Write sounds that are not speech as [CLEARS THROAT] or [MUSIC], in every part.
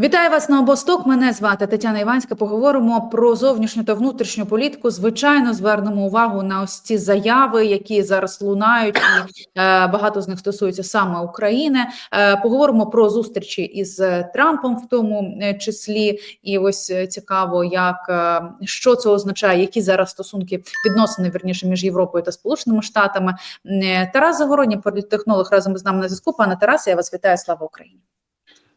Вітаю вас на обосток. Мене звати Тетяна Іванська. Поговоримо про зовнішню та внутрішню політику. Звичайно, звернемо увагу на ось ці заяви, які зараз лунають, і е, багато з них стосуються саме України. Е, поговоримо про зустрічі із е, Трампом, в тому числі. І ось цікаво, як що це означає, які зараз стосунки відносини вірніше між Європою та Сполученими Штатами. Тарас Загородній, політтехнолог, разом із нами на зв'язку. Пане Тарасе, я вас вітаю. Слава Україні.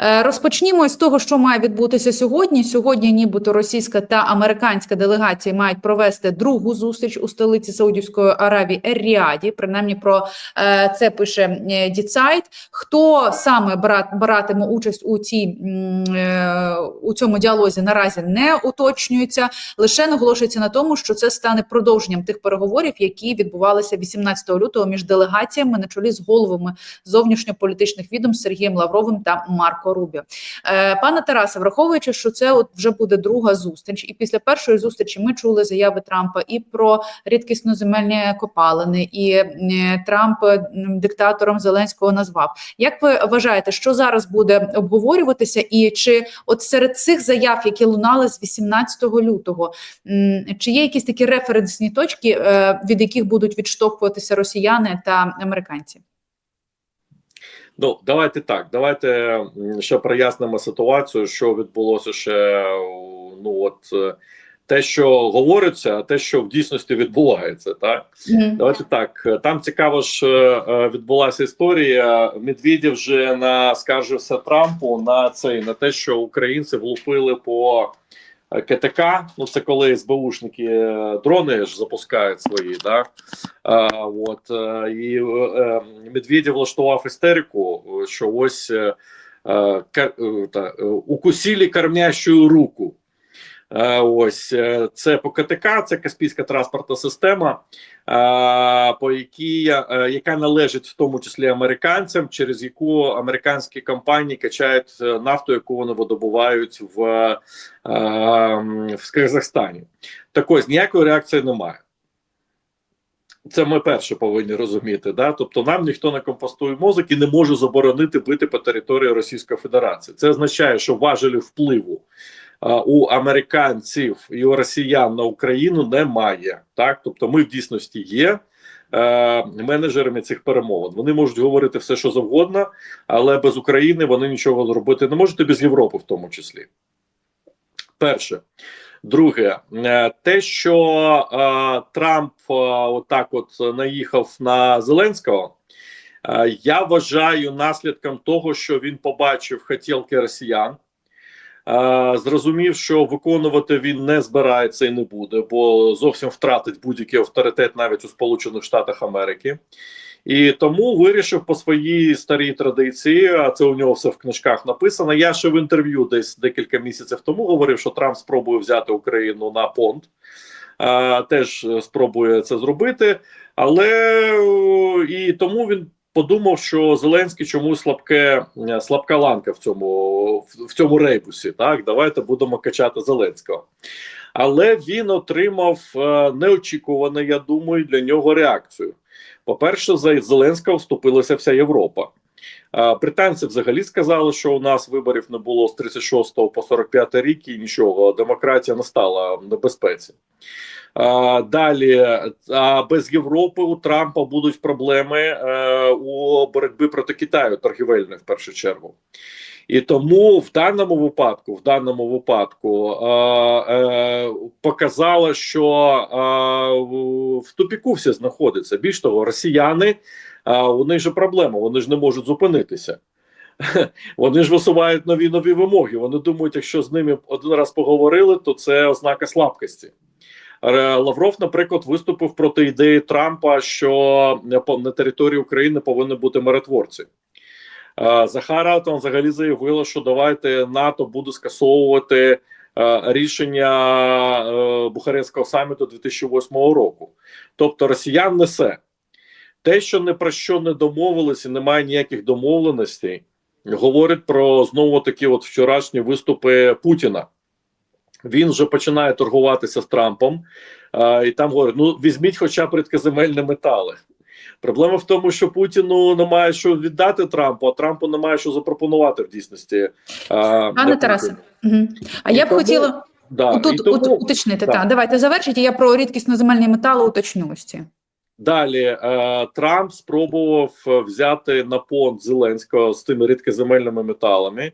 Е, Розпочнімо з того, що має відбутися сьогодні. Сьогодні, нібито російська та американська делегації мають провести другу зустріч у столиці Саудівської Аравії Ер-Ріаді. Принаймні про е, це пише Діцайт. Хто саме брат, братиме участь у цій е, у цьому діалозі наразі не уточнюється. Лише наголошується на тому, що це стане продовженням тих переговорів, які відбувалися 18 лютого між делегаціями на чолі з головами зовнішньополітичних відомств Сергієм Лавровим та Марко Рубіо. Е, Пане Тарасе, враховуючи, що це от вже буде друга зустріч, і після першої зустрічі ми чули заяви Трампа і про рідкісно земельні копалини, і е, Трамп диктатором Зеленського назвав. Як ви вважаєте, що зараз буде обговорюватися, і чи от серед цих заяв, які лунали з 18 лютого, чи є якісь такі референсні точки, е, від яких будуть відштовхуватися росіяни та американці? Ну, давайте так. Давайте ще прояснимо ситуацію, що відбулося ще. Ну от е, те, що говориться, а те, що в дійсності відбувається, так Мгм. давайте так. е, Там цікаво ж е, відбулася історія. Медведєв вже наскаржився Трампу на цей на те, що українці влупили по КТК. Ну це коли СБУшники е, дрони ж запускають свої, да а, от е, і е, е, Медведєв влаштував істерику, е, що ось е, е, е, та, е, укусили кормящую руку. Е, Ось е, це по КТК, це Каспійська транспортна система, е, по якій яка належить в тому числі американцям, через яку американські компанії качають нафту, яку вони видобувають в, е, в Казахстані. Так ось ніякої реакції немає. Це ми перше повинні розуміти. Да? Тобто нам ніхто не компостує мозок і не може заборонити бити по території Російської Федерації. Це означає, що важелі впливу у американців і у росіян на Україну немає. Так, тобто, ми в дійсності є. е, Менеджерами цих перемовин вони можуть говорити все, що завгодно, але без України вони нічого зробити не можуть, і без Європи, в тому числі. Перше, друге, е, те, що е, Трамп отак, от наїхав на Зеленського, я вважаю наслідком того, що він побачив хотілки росіян. Зрозумів, що виконувати він не збирається і не буде, бо зовсім втратить будь-який авторитет навіть у Сполучених Штатах Америки. І тому вирішив по своїй старій традиції, а це у нього все в книжках написано. Я ще в інтерв'ю десь декілька місяців тому говорив, що Трамп спробує взяти Україну на понт. Теж спробує це зробити, але і тому він подумав, що Зеленський чомусь слабке е, слабка ланка в цьому в, цьому рейбусі. Так, давайте будемо качати Зеленського. Але він отримав е, неочікувану, я думаю, для нього реакцію. По-перше, за Зеленського вступилася вся Європа. Британці взагалі сказали, що у нас виборів не було з 36 по 45 рік і нічого. Демократія не стала в небезпеці. Далі, а без Європи у Трампа будуть проблеми е, у боротьбі проти Китаю, торгівельної в першу чергу. І тому в даному випадку, в даному випадку, е, е, показало, що е, в тупіку все знаходиться. Більш того, росіяни е, у них же проблема, вони ж не можуть зупинитися. [LAUGHS] Вони ж висувають нові нові вимоги. Вони думають, якщо з ними один раз поговорили, то це ознака слабкості. Лавров, наприклад, виступив проти ідеї Трампа, що на території України повинні бути миротворці. Захара там взагалі заявила, що давайте НАТО буде скасовувати рішення Бухарестського саміту 2008 року. Тобто росіян несе те, що не про що не домовились і немає ніяких домовленостей, говорить про знову такі от вчорашні виступи Путіна. Він вже починає торгуватися з Трампом, е, і там говорить: ну візьміть хоча б рідкоземельні метали. Проблема в тому, що Путіну немає що віддати Трампу, а Трампу немає що запропонувати в дійсності. Пане Тарасе, угу. а І я б тому- хотіла Да, тут тому- уточнити. Так. Та давайте завершіть. Я про рідкісно-земельні метали уточню ось ці. Далі е, Трамп спробував е, взяти на понт Зеленського з тими рідкоземельними металами.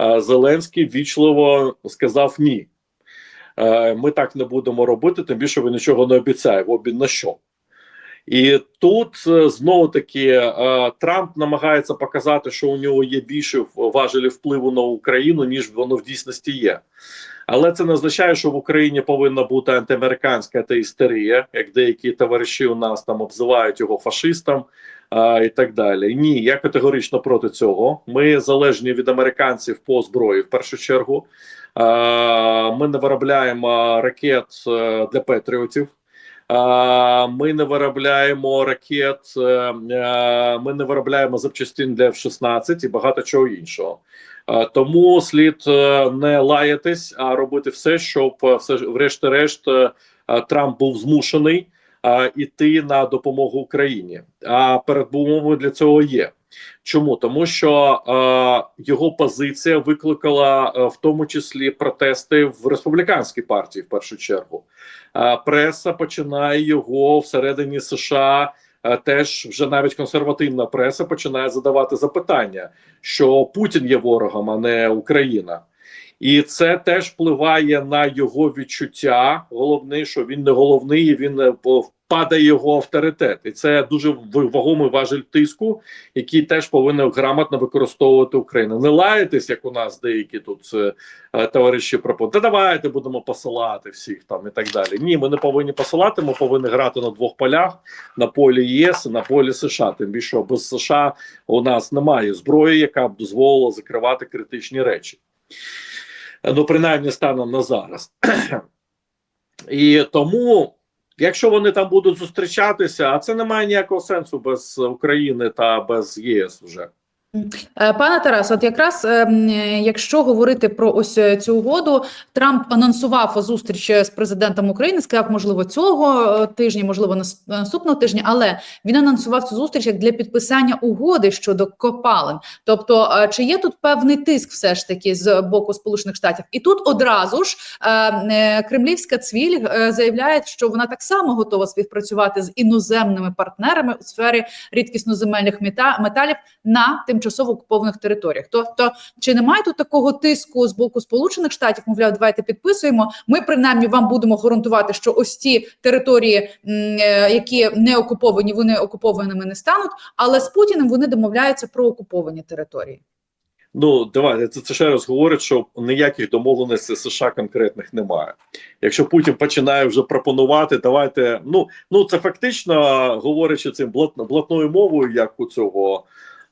Е, Зеленський вічливо сказав ні. Ми так не будемо робити, тим більше ви нічого не обіцяє в обмін на що. І тут е, знову таки е, Трамп намагається показати, що у нього є більше важелі впливу на Україну, ніж воно в дійсності є. Але це не означає, що в Україні повинна бути антиамериканська та істерія, як деякі товариші у нас там обзивають його фашистом а, і так далі. Ні, я категорично проти цього. Ми залежні від американців по зброї в першу чергу. А, ми не виробляємо ракет е, для патріотів. Ми не виробляємо ракет, е, е, ми не виробляємо запчастин для F-16 і багато чого іншого. Тому слід е, не лаятись, а робити все, щоб все врешті-решт Трамп був змушений іти на допомогу Україні. А передумовою для цього є. Чому? Тому що е, його позиція викликала е, в тому числі протести в республіканській партії в першу чергу. Е, преса починає його всередині США. е, Теж вже навіть консервативна преса починає задавати запитання, що Путін є ворогом, а не Україна. І це теж впливає на його відчуття. Головне, що він не головний, він е, падає його авторитет, і це дуже вагомий важель тиску, який теж повинен грамотно використовувати Україна. Не лаятись, як у нас деякі тут е, товариші пропонують. Та давайте будемо посилати всіх там і так далі. Ні, ми не повинні посилати. Ми повинні грати на двох полях: на полі ЄС і на полі США. Тим більше без США у нас немає зброї, яка б дозволила закривати критичні речі. Ну, принаймні, станом на зараз. [CLEARS THROAT] І тому, якщо вони там будуть зустрічатися, а це не має ніякого сенсу без України та без ЄС вже. Е, Пане Тарас, от якраз е, м, е, якщо говорити про ось е, цю угоду, Трамп анонсував зустріч з президентом України, сказав, можливо, цього е, тижня, можливо, наступного тижня, але він анонсував цю зустріч як для підписання угоди щодо копалин. Тобто, е, чи є тут певний тиск, все ж таки, з боку Сполучених Штатів? І тут одразу ж е, е, кремлівська цвіль е, заявляє, що вона так само готова співпрацювати з іноземними партнерами у сфері рідкісно-земельних мета- металів на тимчасово окупованих територіях. Тобто, чи немає тут такого тиску з боку Сполучених Штатів? Мовляв, давайте підписуємо. Ми принаймні вам будемо гарантувати, що ось ці території, е, які не окуповані, вони окупованими не стануть. Але з Путіним вони домовляються про окуповані території. Ну, давайте це, це ще раз говорить, що ніяких домовленостей США конкретних немає. Якщо Путін починає вже пропонувати, давайте. Ну ну це фактично говорячи цим блат, блатною мовою, як у цього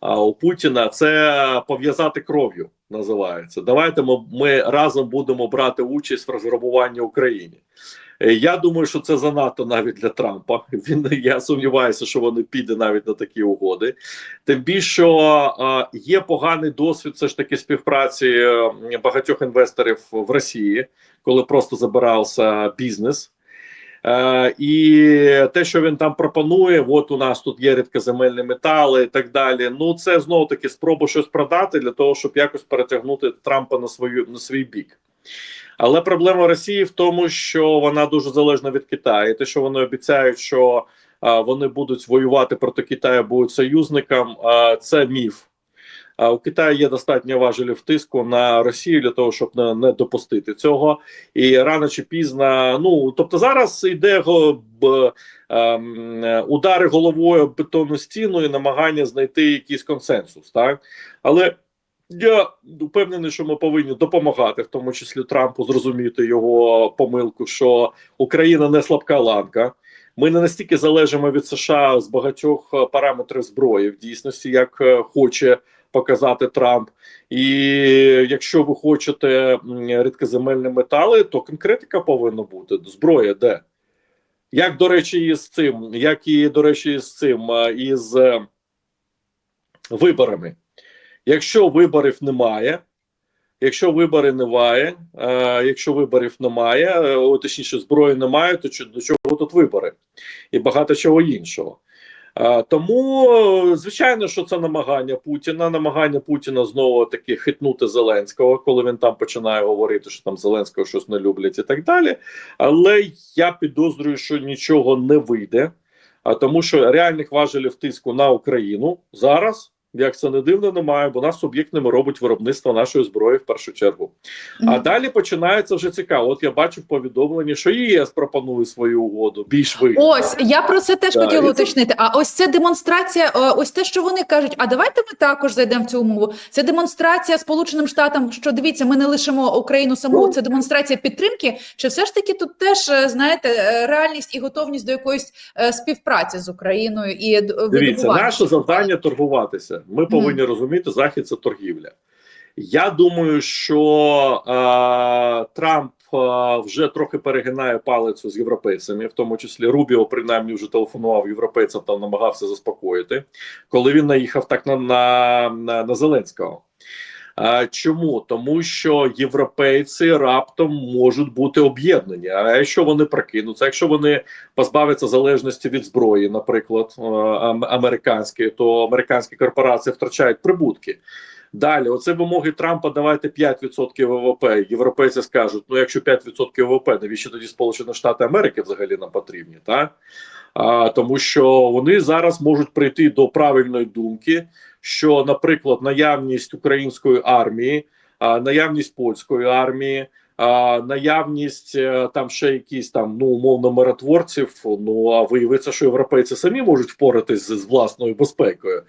у Путіна, це пов'язати кров'ю. Називається. Давайте ми, ми разом будемо брати участь в розграбуванні України. Е, Я думаю, що це занадто навіть для Трампа. [LAUGHS] Він я сумніваюся, що вони піде навіть на такі угоди. Тим більше що є поганий досвід, все ж таки співпраці багатьох інвесторів в Росії, коли просто забирався бізнес. Е, і те, що він там пропонує, от у нас тут є рідкоземельні метали і так далі. Ну це знову таки спроба щось продати для того, щоб якось перетягнути Трампа на свою на свій бік. Але проблема Росії в тому, що вона дуже залежна від Китаю. Те, що вони обіцяють, що а, вони будуть воювати проти Китаю, будуть союзником, а, це міф. А у Китаю є достатньо важелів тиску на Росію для того, щоб не, не допустити цього. І рано чи пізно, ну тобто зараз йде б, е, удари головою об бетонну стіну і намагання знайти якийсь консенсус, так але. Я впевнений, що ми повинні допомагати, в тому числі Трампу, зрозуміти його помилку, що Україна не слабка ланка. Ми не настільки залежимо від США з багатьох е, параметрів зброї в дійсності, як е, хоче показати Трамп. І якщо ви хочете рідкоземельні метали, то конкретика повинна бути. Зброя де? Як, до речі, і з цим, як і, до речі, з цим, із е, виборами. Якщо виборів немає, якщо вибори немає, е, якщо виборів немає, е, точніше зброї немає, то до чого тут вибори? І багато чого іншого. Тому, звичайно, що це намагання Путіна, намагання Путіна знову таки хитнути Зеленського, коли він там починає говорити, що там Зеленського щось не люблять і так далі. Але я підозрюю, що нічого не вийде, тому, що реальних важелів тиску на Україну зараз. Як це не дивно, немає, бо нас суб'єктними робить виробництво нашої зброї в першу чергу. А далі починається вже цікаво. От я бачу в повідомленні, що ЄС пропонує свою угоду більш вигідно. Ось я про це теж Да, хотіла і це- уточнити. А ось це демонстрація. е, Ось те, що вони кажуть. А давайте ми також зайдемо в цю умову. Це демонстрація Сполученим Штатам, що дивіться, ми не лишимо Україну саму. Це демонстрація підтримки. Чи все ж таки тут теж е, знаєте е, реальність і готовність до якоїсь співпраці з Україною і Дивіться, наше завдання торгуватися. Ми повинні розуміти, захід це торгівля. Я думаю, що е, Трамп е, вже трохи перегинає палицю з європейцями, в тому числі Рубіо, принаймні, вже телефонував європейцям та намагався заспокоїти, коли він наїхав так на, на, на, на Зеленського. А, чому? Тому що європейці раптом можуть бути об'єднані. А якщо вони прокинуться, якщо вони позбавляться залежності від зброї, наприклад, е, американської, то американські корпорації втрачають прибутки. Далі, оце вимоги Трампа. Давайте 5% ВВП. Європейці скажуть: ну якщо 5% ВВП, навіщо тоді Сполучені Штати Америки взагалі нам потрібні? Так? А, тому що вони зараз можуть прийти до правильної думки, що, наприклад, наявність української армії, наявність польської армії. Наявність е, там ще якісь там ну умовно миротворців. Ну а виявиться, що європейці самі можуть впоратись з, з власною безпекою.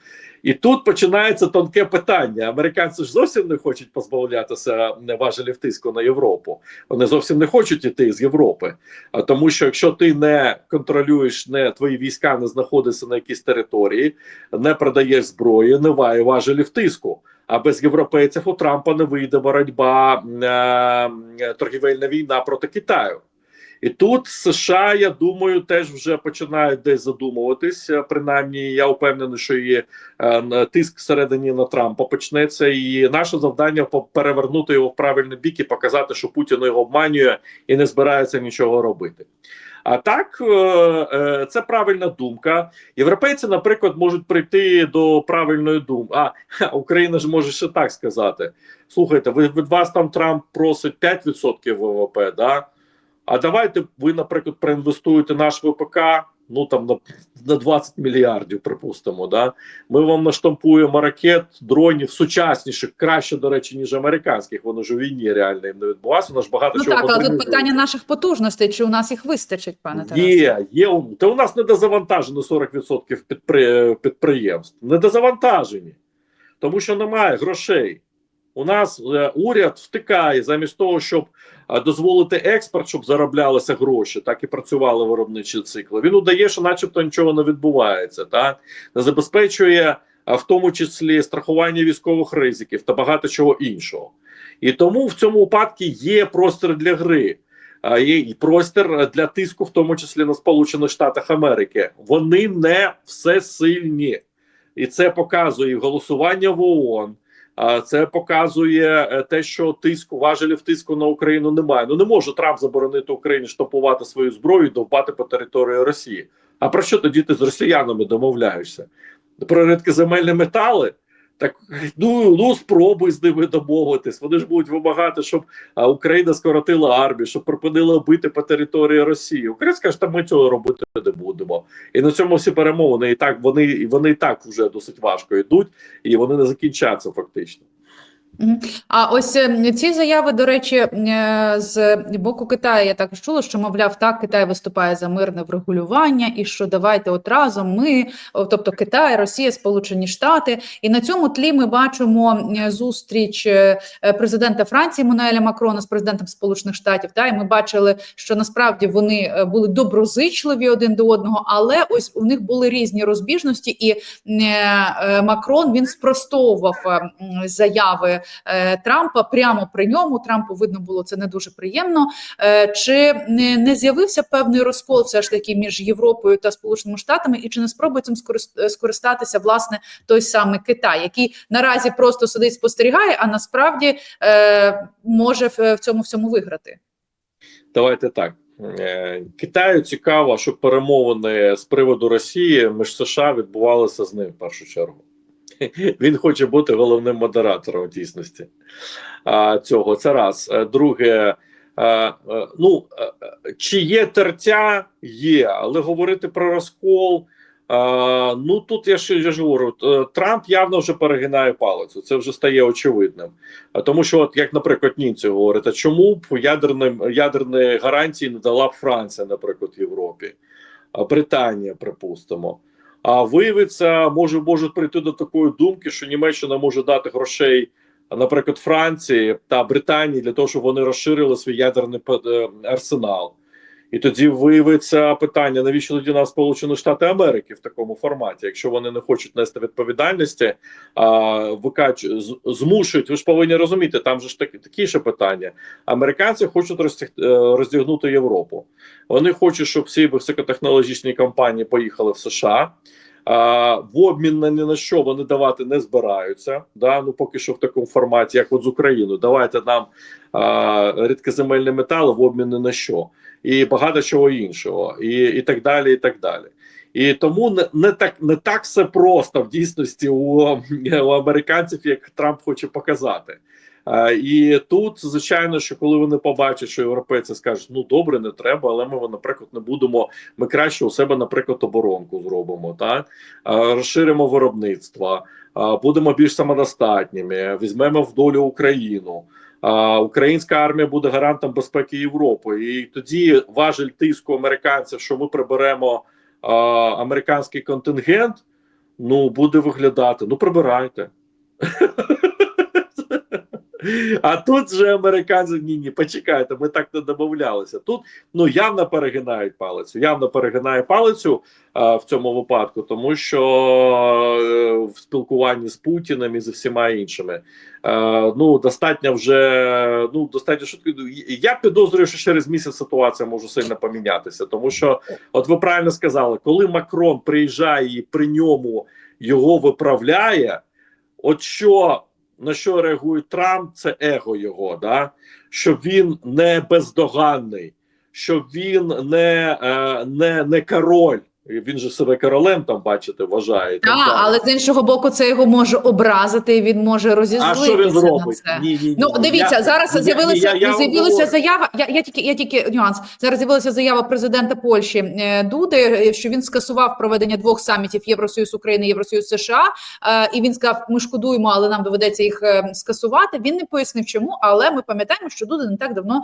І тут починається тонке питання. Американці ж зовсім не хочуть позбавлятися важелів тиску на Європу. Вони зовсім не хочуть іти з Європи. А тому, що якщо ти не контролюєш, не твої війська не знаходяться на якійсь території, не продаєш зброї, немає важелів тиску. А без європейців у Трампа не вийде боротьба е, торгівельна війна проти Китаю. І тут США, я думаю, теж вже починають десь задумуватись. Е, Принаймні, я впевнений, що і е, тиск всередині на Трампа почнеться, і наше завдання перевернути його в правильний бік і показати, що Путін його обманює і не збирається нічого робити. А так, е, це правильна думка. Європейці, наприклад, можуть прийти до правильної думки. А Україна ж може ще так сказати: слухайте, ви від вас там Трамп просить 5% ВВП, да? А давайте ви, наприклад, проінвестуєте наш ВПК. Ну там на, на 20 мільярдів, припустимо. Да? Ми вам наштампуємо ракет, дронів сучасніших, краще, до речі, ніж американських. Вони ж у війні реально їм не відбуваються. У нас багато Ну чого так, але тут питання наших потужностей, чи у нас їх вистачить, пане Тарасе? Є, є. у- Та у нас недозавантажено 40% підприємств. Недозавантажені. Тому що немає грошей. У нас е, уряд втикає замість того, щоб е, дозволити експорт, щоб зароблялися гроші, так і працювали виробничі цикли. Він удає, що начебто нічого не відбувається, так не забезпечує а в тому числі страхування військових ризиків та багато чого іншого. І тому в цьому випадку є простір для гри. Є і простір для тиску, в тому числі на Сполучених Штатах Америки. Вони не всесильні, і це показує голосування в ООН. Це показує е, те, що тиску важелів тиску на Україну немає. Ну не може Трамп заборонити Україні штопувати свою зброю і довбати по території Росії. А про що тоді ти з росіянами домовляєшся? Про рідкоземельні метали? Так ну, ну спробуй з ними домовитись. Вони ж будуть вимагати, щоб Україна скоротила армію, щоб припинила бити по території Росії. Україна скаже, що ми цього робити не будемо. І на цьому всі перемовини і так вони вони і так вже досить важко йдуть, і вони не закінчаться фактично. А ось е, ці заяви, до речі, е, з боку Китаю я також чула, що мовляв, так Китай виступає за мирне врегулювання, і що давайте от разом ми, тобто Китай, Росія, Сполучені Штати. І на цьому тлі ми бачимо е, зустріч президента Франції Мануеля Макрона з президентом Сполучених Штатів. Та і ми бачили, що насправді вони були доброзичливі один до одного, але ось у них були різні розбіжності, і Макрон він спростовував заяви Трампа прямо при ньому. Трампу видно було це не дуже приємно. Е, Чи не, не з'явився певний розкол все ж таки між Європою та Сполученими Штатами, і чи не спробує цим скористатися власне той самий Китай, який наразі просто сидить спостерігає, а насправді е, може в, цьому всьому виграти? Давайте так. Е, Китаю цікаво, щоб перемовини з приводу Росії між США відбувалися з ним в першу чергу. [LAUGHS] Він хоче бути головним модератором в дійсності цього. Це раз. Е, Друге, е, е, ну чи є тертя? Є, але говорити про розкол. Ну тут я ж, я ж говорю, Трамп явно вже перегинає палицю. Це вже стає очевидним. Тому що, от як, наприклад, німці говорять, а чому б ядерним ядерні гарантії не дала б Франція, наприклад, Європі, а Британія, припустимо. А виявиться, може можуть прийти до такої думки, що Німеччина може дати грошей, наприклад, Франції та Британії для того, щоб вони розширили свій ядерний е, арсенал. І тоді виявиться питання: навіщо тоді нас Сполучені Штати Америки в такому форматі, якщо вони не хочуть нести відповідальності, а викач змушують. Ви ж повинні розуміти, там же ж такі такі ще питання. Американці хочуть розтяг, е, роздягнути Європу. Вони хочуть, щоб всі високотехнологічні компанії поїхали в США. А, в обмін на ні на що вони давати не збираються. Да? Ну поки що в такому форматі, як от з Україною, давайте нам а, рідкоземельні метали в обмін ні на що, і багато чого іншого, і, і так далі. І так далі. І тому не, не так не так все просто в дійсності у, у американців, як Трамп хоче показати. А, і тут, звичайно, що коли вони побачать, що європейці скажуть, ну добре, не треба, але ми, наприклад, не будемо. Ми краще у себе, наприклад, оборонку зробимо, так а, розширимо виробництво, а, будемо більш самодостатніми, візьмемо в долю Україну. Українська армія буде гарантом безпеки Європи, і тоді важель тиску американців, що ми приберемо а, американський контингент, ну буде виглядати. Ну прибирайте. [LAUGHS] А тут же американці ні, ні, почекайте, ми так не домовлялися. Тут ну явно перегинають палицю. Явно перегинає палицю а, в цьому випадку, тому що е, в спілкуванні з Путіним і з всіма іншими е, ну достатньо вже ну достатньо швидко. Я підозрюю, що через місяць ситуація може сильно помінятися, тому що, от ви правильно сказали, коли Макрон приїжджає і при ньому його виправляє, от що на що реагує Трамп, це его його, да? що він не бездоганний, що він не, е, не, не король. Він же себе королем там, бачите, вважає. так Так, але з іншого боку, це його може образити, і він може а що він на зробить? це. Ні, ні, ні, Ну, дивіться, Я- зараз з'явилася з'явилася заява. Я, я тільки я тільки нюанс. Зараз з'явилася заява президента Польщі е, Дуди, що він скасував проведення двох самітів Євросоюз України, Євросоюз США. Е, і він сказав: ми шкодуємо, але нам доведеться їх е, скасувати. Він не пояснив, чому, але ми пам'ятаємо, що Дуда не так давно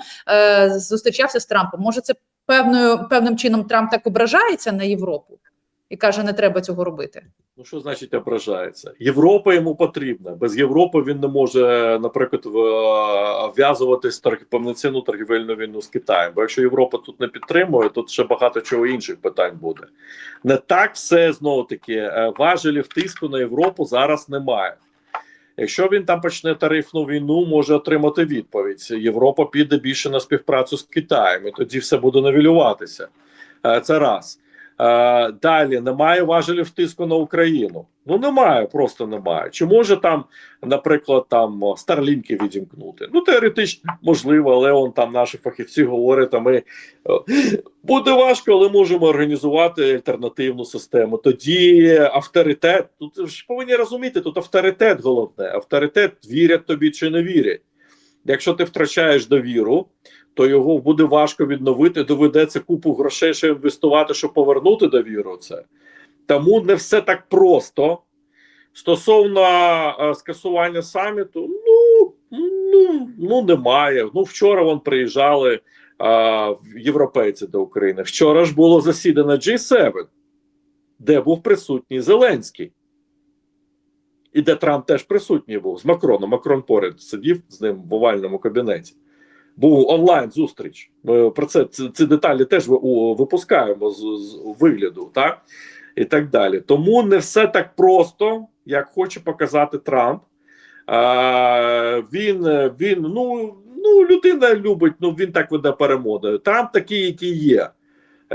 зустрічався з Трампом. Може, це певною певним чином Трамп так ображається на Європу і каже, не треба цього робити. Ну, що значить ображається? Європа йому потрібна. Без Європи він не може, наприклад, вв'язуватись торг- повноцінну торгівельну війну з Китаєм. Бо якщо Європа тут не підтримує, тут ще багато чого інших питань буде. Не так все знову таки е, важелів тиску на Європу зараз немає. Якщо він там почне тарифну війну, може отримати відповідь. Європа піде більше на співпрацю з Китаєм, і тоді все буде навілюватися. Е, Це раз. Е, Далі немає важелів тиску на Україну. Ну немає, просто немає. Чи може там, наприклад, там старлінки відімкнути? Ну теоретично можливо, але он там наші фахівці говорять, а ми буде важко, але можемо організувати альтернативну систему. Тоді авторитет. Тут ж повинні розуміти, тут авторитет головне. Авторитет вірять тобі чи не вірять. Якщо ти втрачаєш довіру, то його буде важко відновити. Доведеться купу грошей ще інвестувати, щоб повернути довіру. Це тому не все так просто. Стосовно е, скасування саміту, ну, ну, ну немає. Ну, вчора вон приїжджали е, європейці до України. Вчора ж було засідання G7, де був присутній Зеленський. І де Трамп теж присутній був з Макроном. Макрон поряд сидів з ним в овальному кабінеті. Був онлайн зустріч. Про це ці, ці деталі теж випускаємо з, з вигляду, так? І так далі. Тому не все так просто, як хоче показати Трамп. А, він, він ну, ну, людина любить, ну він так веде перемовини. Трамп такий, який є.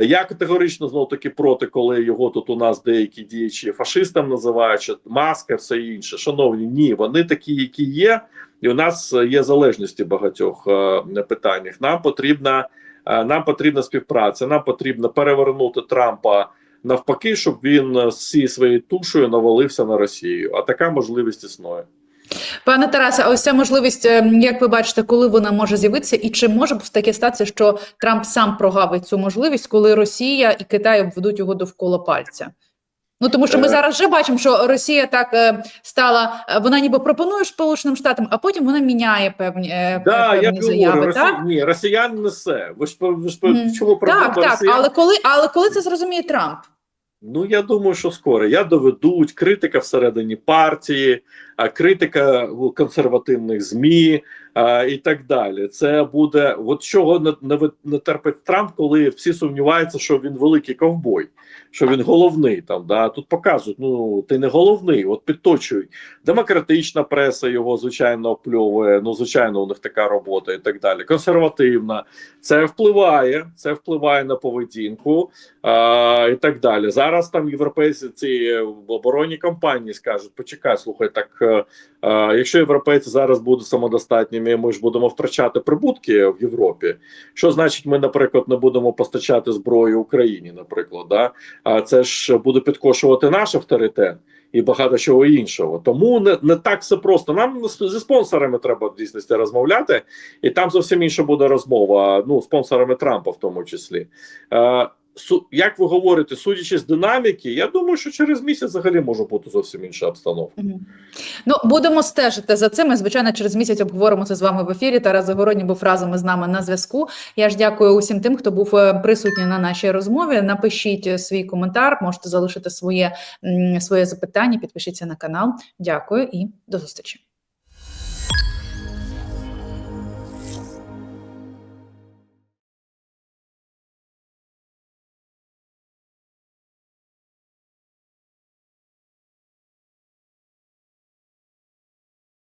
Я категорично знов таки проти, коли його тут у нас деякі діячі фашистам називають, маска, все інше. Шановні, ні, вони такі, які є, і у нас є залежності в багатьох е, питаннях. Нам потрібна Е, Нам потрібна співпраця. Нам потрібно перевернути Трампа навпаки, щоб він е, з всією своєю тушою навалився на Росію. А така можливість існує. Пане Тарасе, а ось ця можливість, е, як ви бачите, коли вона може з'явитися, і чи може таке статися, що Трамп сам прогавить цю можливість, коли Росія і Китай обведуть його довкола пальця? Ну тому що ми Е. зараз вже бачимо, що Росія так е, стала, е, вона ніби пропонує Сполученим Штатам, а потім вона міняє певні, е, Да, я певні говорю, заяви. Росі... Так, ні, росіян несе. Ви ж ви ж по- чому проблема? так, так. Але коли, але коли це зрозуміє Трамп? Ну я думаю, що скоро. Я доведуть критика всередині партії, а критика консервативних змі а, і так далі. Це буде от чого не, не, не терпить Трамп, коли всі сумніваються, що він великий ковбой, що він головний там. Да тут показують. Ну ти не головний, от підточують. Демократична преса його звичайно опльовує. Ну звичайно, у них така робота і так далі. Консервативна. Це впливає, це впливає на поведінку а, і так далі. Зараз там європейці ці оборонні компанії скажуть: почекай, слухай, так е, е, якщо європейці зараз будуть самодостатніми, ми ж будемо втрачати прибутки в Європі. Що значить, ми, наприклад, не будемо постачати зброю Україні, наприклад, да? а це ж буде підкошувати наш авторитет. І багато чого іншого, тому не, не так все просто. Нам зі спонсорами треба в дійсності розмовляти, і там зовсім інша буде розмова. Ну, спонсорами Трампа, в тому числі. Е, як ви говорите, судячи з динаміки, я думаю, що через місяць взагалі може бути зовсім інша обстановка. Мгм. Ну, будемо стежити за цим. І, звичайно, через місяць обговоримо це з вами в ефірі. Тарас Загородній був разом із нами на зв'язку. Я ж дякую усім тим, хто був е, присутній на нашій розмові. Напишіть е, свій коментар, можете залишити своє, своє запитання, підпишіться на канал. Дякую і до зустрічі.